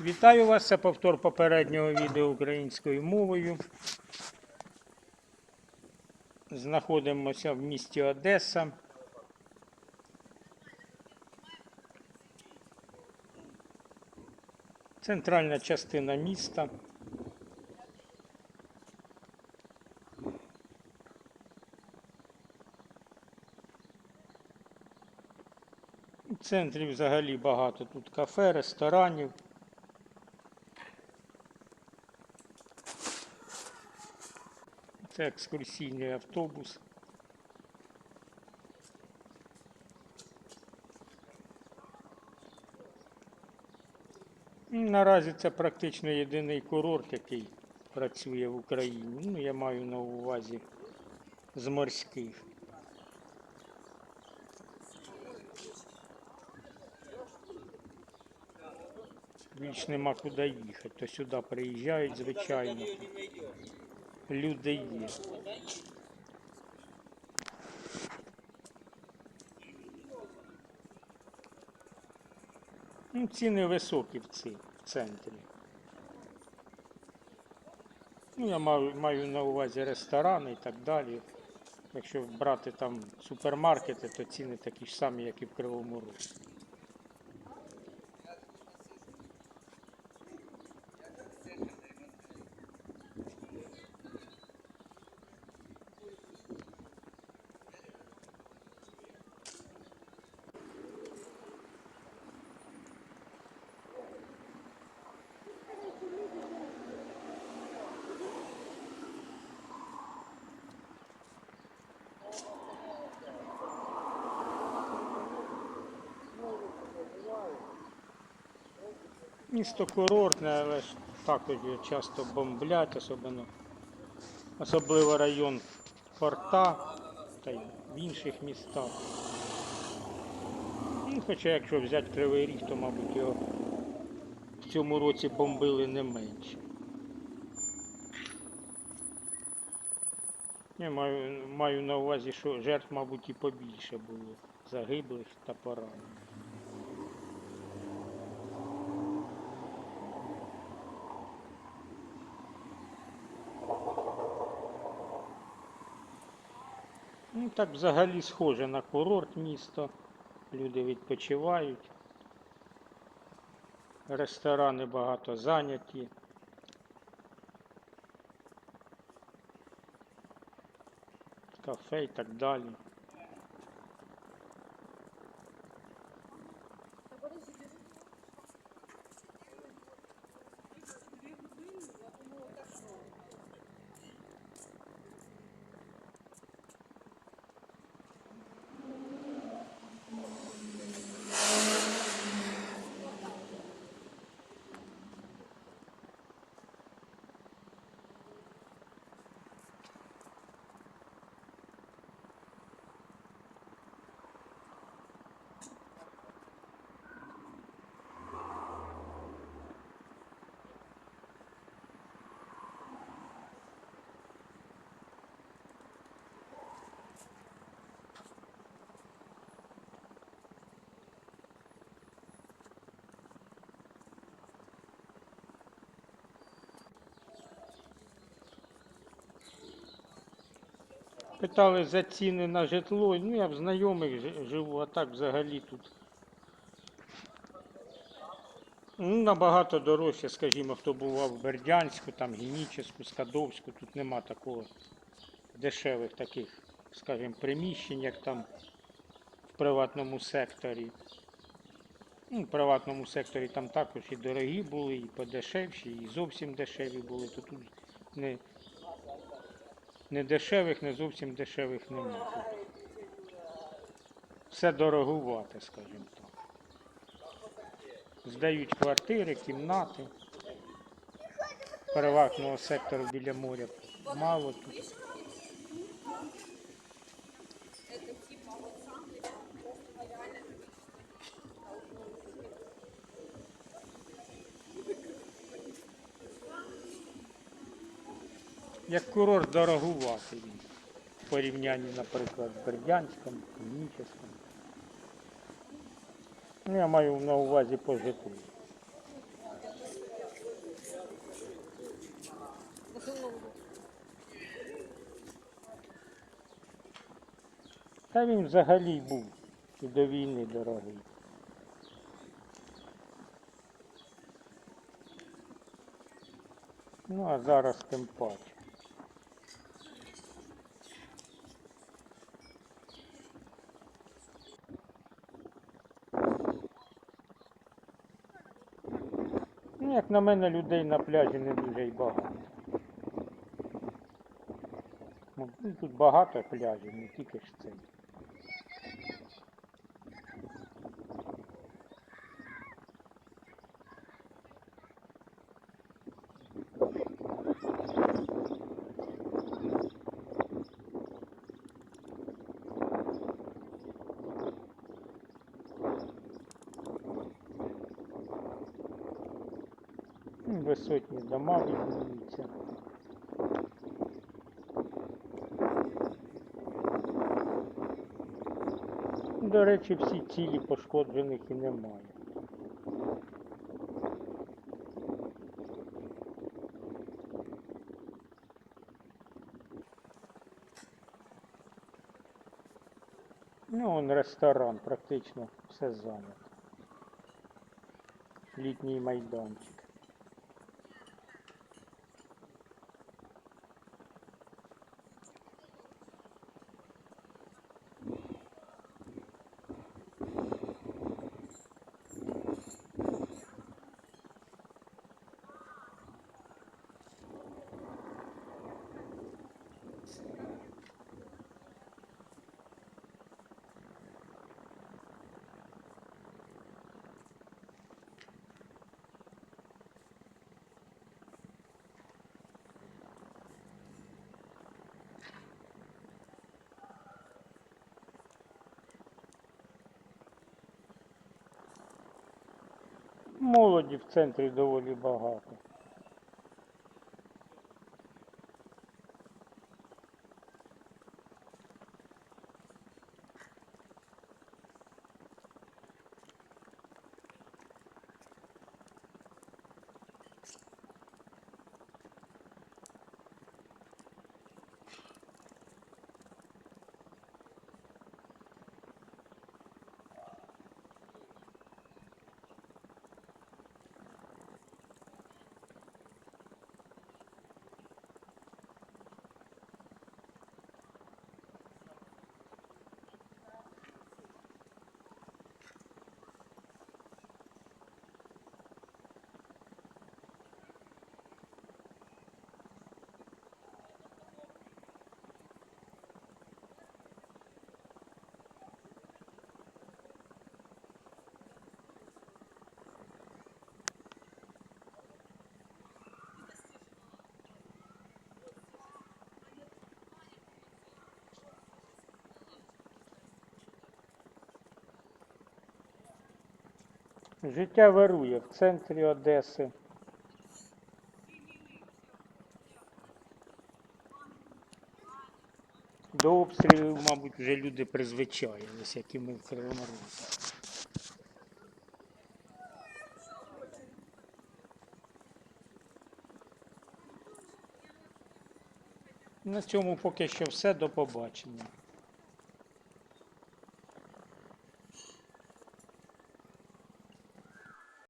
Вітаю вас, це повтор попереднього відео українською мовою. Знаходимося в місті Одеса. Центральна частина міста. У центрі взагалі багато тут кафе, ресторанів. Це екскурсійний автобус. Ну, Наразі це практично єдиний курорт, який працює в Україні. Ну, я маю на увазі з морських. Більш нема куди їхати, то сюди приїжджають, звичайно. Люди є. Ну, ціни високі в ці в центрі. Ну, я маю, маю на увазі ресторани і так далі. Якщо брати там супермаркети, то ціни такі ж самі, як і в Кривому Розі. Місто курортне, але ж також часто бомблять, особливо, особливо район порта та й в інших містах. Ну, хоча якщо взяти Кривий Ріг, то, мабуть, його в цьому році бомбили не менше. Я маю, маю на увазі, що жертв, мабуть, і побільше було загиблих та поранених. Ну так взагалі схоже на курорт місто. Люди відпочивають. Ресторани багато зайняті. Кафе і так далі. Питали за ціни на житло. Ну, я в знайомих живу, а так взагалі тут. Ну, набагато дорожче, скажімо, хто бував в Бердянську, там Генічеську, Скадовську, тут нема такого дешевих таких, скажімо, приміщень, як там в приватному секторі. Ну, в приватному секторі там також і дорогі були, і подешевші, і зовсім дешеві були. То тут не, не дешевих, не зовсім дешевих немає. Все дорогувати, скажімо так. Здають квартири, кімнати. Переважного сектору біля моря мало тут. як курорт дорогувати він. В порівнянні, наприклад, з Бердянськом, Хіміческом. Ну, я маю на увазі по житлу. Та він взагалі був і до війни дорогий. Ну а зараз тим паче. Як на мене, людей на пляжі не дуже й багато. Ну, тут багато пляжів, не тільки ж цей. Висотні дома відмінюються. До речі, всі цілі пошкоджених і немає. Ну, он ресторан, практично все зайнято. Літній майданчик. Молоді в центрі доволі багато. Життя вирує в центрі Одеси. До обстрілів, мабуть, вже люди призвичаїлися, як і ми в Кривому. На цьому поки що все. До побачення.